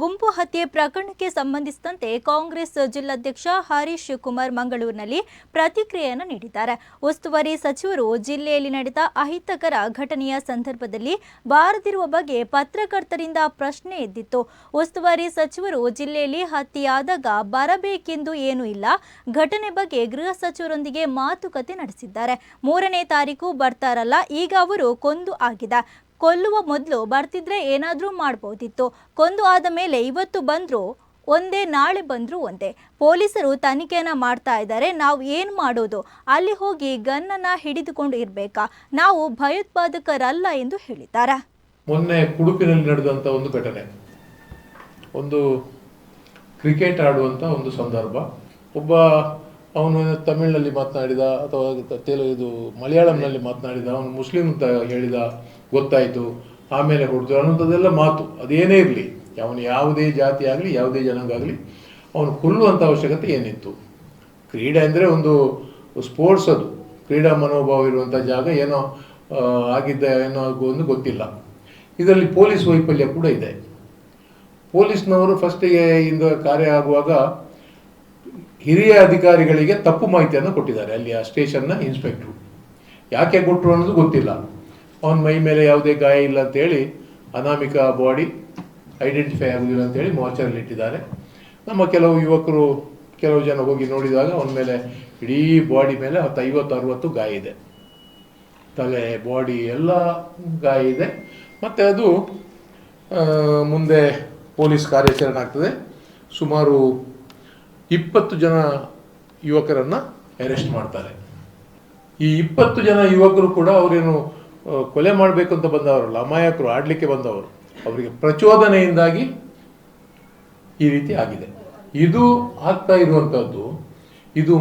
ಗುಂಪು ಹತ್ಯೆ ಪ್ರಕರಣಕ್ಕೆ ಸಂಬಂಧಿಸಿದಂತೆ ಕಾಂಗ್ರೆಸ್ ಜಿಲ್ಲಾಧ್ಯಕ್ಷ ಹರೀಶ್ ಕುಮಾರ್ ಮಂಗಳೂರಿನಲ್ಲಿ ಪ್ರತಿಕ್ರಿಯೆಯನ್ನು ನೀಡಿದ್ದಾರೆ. ಉಸ್ತುವಾರಿ ಸಚಿವರು ಜಿಲ್ಲೆಯಲ್ಲಿ ನಡೆದ ಅಹಿತಕರ ಘಟನೆಯ ಸಂದರ್ಭದಲ್ಲಿ ಬಾರದಿರುವ ಬಗ್ಗೆ ಪತ್ರಕರ್ತರಿಂದ ಪ್ರಶ್ನೆ ಎದ್ದಿತ್ತು. ಉಸ್ತುವಾರಿ ಸಚಿವರು ಜಿಲ್ಲೆಯಲ್ಲಿ ಹತ್ಯೆಯಾದಾಗ ಬರಬೇಕೆಂದು ಏನೂ ಇಲ್ಲ. ಘಟನೆ ಬಗ್ಗೆ ಗೃಹ ಸಚಿವರೊಂದಿಗೆ ಮಾತುಕತೆ ನಡೆಸಿದ್ದಾರೆ. ಮೂರನೇ ತಾರೀಕು ಬರ್ತಾರಲ್ಲ ಈಗ ಅವರು ಕೊಂದು ಆಗಿದೆ ಕೊಲ್ಲುವ ಮೊದಲು ಬರ್ತಿದ್ರೆ ಏನಾದರೂ ಮಾಡ್ಬೋದಿತ್ತು. ಕೊಂದು ಆದ ಮೇಲೆ ಇವತ್ತು ಬಂದ್ರು ಒಂದೇ, ನಾಳೆ ಬಂದರೂ ಒಂದೇ. ಪೊಲೀಸರು ತನಿಖೆಯನ್ನು ಮಾಡ್ತಾ ಇದ್ದಾರೆ. ನಾವು ಏನು ಮಾಡೋದು? ಅಲ್ಲಿ ಹೋಗಿ ಗನ್ನನ್ನು ಹಿಡಿದುಕೊಂಡು ಇರಬೇಕಾ? ನಾವು ಭಯೋತ್ಪಾದಕರಲ್ಲ ಎಂದು ಹೇಳಿದ್ದಾರೆ? ಮೊನ್ನೆ ಕುಡುಪಿನಲ್ಲಿ ನಡೆದಂಥ ಒಂದು ಘಟನೆ. ಒಂದು ಕ್ರಿಕೆಟ್ ಆಡುವಂಥ ಒಂದು ಸಂದರ್ಭ. ಒಬ್ಬ ಅವನು ತಮಿಳಿನಲ್ಲಿ ಮಾತನಾಡಿದ ಅಥವಾ ತೆಲು ಇದು ಮಲಯಾಳಂನಲ್ಲಿ ಮಾತನಾಡಿದ, ಅವನು ಮುಸ್ಲಿಂ ಅಂತ ಹೇಳಿದ, ಗೊತ್ತಾಯಿತು. ಆಮೇಲೆ ಹೊಡೆದು ಅನ್ನೋಂಥದ್ದೆಲ್ಲ ಮಾತು. ಅದೇನೇ ಇರಲಿ, ಅವನು ಯಾವುದೇ ಜಾತಿ ಆಗಲಿ, ಯಾವುದೇ ಜನಾಂಗ ಆಗಲಿ, ಅವನು ಕೊಲ್ಲುವಂಥ ಅವಶ್ಯಕತೆ ಏನಿತ್ತು. ಕ್ರೀಡೆ ಅಂದರೆ ಒಂದು ಸ್ಪೋರ್ಟ್ಸ್ ಅದು. ಕ್ರೀಡಾ ಮನೋಭಾವ ಇರುವಂಥ ಜಾಗ ಏನೋ ಆಗಿದ್ದ ಏನೋ ಒಂದು ಗೊತ್ತಿಲ್ಲ. ಇದರಲ್ಲಿ ಪೊಲೀಸ್ ವೈಫಲ್ಯ ಕೂಡ ಇದೆ. ಪೊಲೀಸ್ನವರು ಫಸ್ಟಿಗೆ ಇಂದ ಕಾರ್ಯ ಆಗುವಾಗ ಹಿರಿಯ ಅಧಿಕಾರಿಗಳಿಗೆ ತಪ್ಪು ಮಾಹಿತಿಯನ್ನು ಕೊಟ್ಟಿದ್ದಾರೆ. ಅಲ್ಲಿ ಆ ಸ್ಟೇಷನ್ನ ಇನ್ಸ್ಪೆಕ್ಟ್ರು. ಯಾಕೆ ಕೊಟ್ಟರು ಅನ್ನೋದು ಗೊತ್ತಿಲ್ಲ. ಅವನ ಮೈ ಮೇಲೆ ಯಾವುದೇ ಗಾಯ ಇಲ್ಲ ಅಂತೇಳಿ ಅನಾಮಿಕ ಬಾಡಿ ಐಡೆಂಟಿಫೈ ಆಗೋದಿಲ್ಲ ಅಂತೇಳಿ ಮೋರ್ಚರಲ್ಲಿ ಇಟ್ಟಿದ್ದಾರೆ. ನಮ್ಮ ಕೆಲವು ಯುವಕರು ಕೆಲವು ಜನ ಹೋಗಿ ನೋಡಿದಾಗ ಅವನ ಮೇಲೆ ಇಡೀ ಬಾಡಿ ಮೇಲೆ ಹತ್ತು ಐವತ್ತು, ಅರುವತ್ತು ಗಾಯ ಇದೆ. ತಲೆ, ಬಾಡಿ ಎಲ್ಲ ಗಾಯ ಇದೆ. ಮತ್ತು ಅದು ಮುಂದೆ ಪೊಲೀಸ್ ಕಾರ್ಯಾಚರಣೆ ಆಗ್ತದೆ. ಸುಮಾರು ಇಪ್ಪತ್ತು ಜನ ಯುವಕರನ್ನು ಅರೆಸ್ಟ್ ಮಾಡ್ತಾರೆ. ಈ ಇಪ್ಪತ್ತು ಜನ ಯುವಕರು ಕೂಡ ಅವರೇನು ಕೊಲೆ ಮಾಡಬೇಕು ಅಂತ ಬಂದವರಲ್ಲ, ಅಮಾಯಕರು, ಆಡಲಿಕ್ಕೆ ಬಂದವರು. ಅವರಿಗೆ ಪ್ರಚೋದನೆಯಿಂದಾಗಿ ಈ ರೀತಿ ಆಗಿದೆ. ಇದು ಆಗ್ತಾ ಇರುವಂಥದ್ದು ಇದು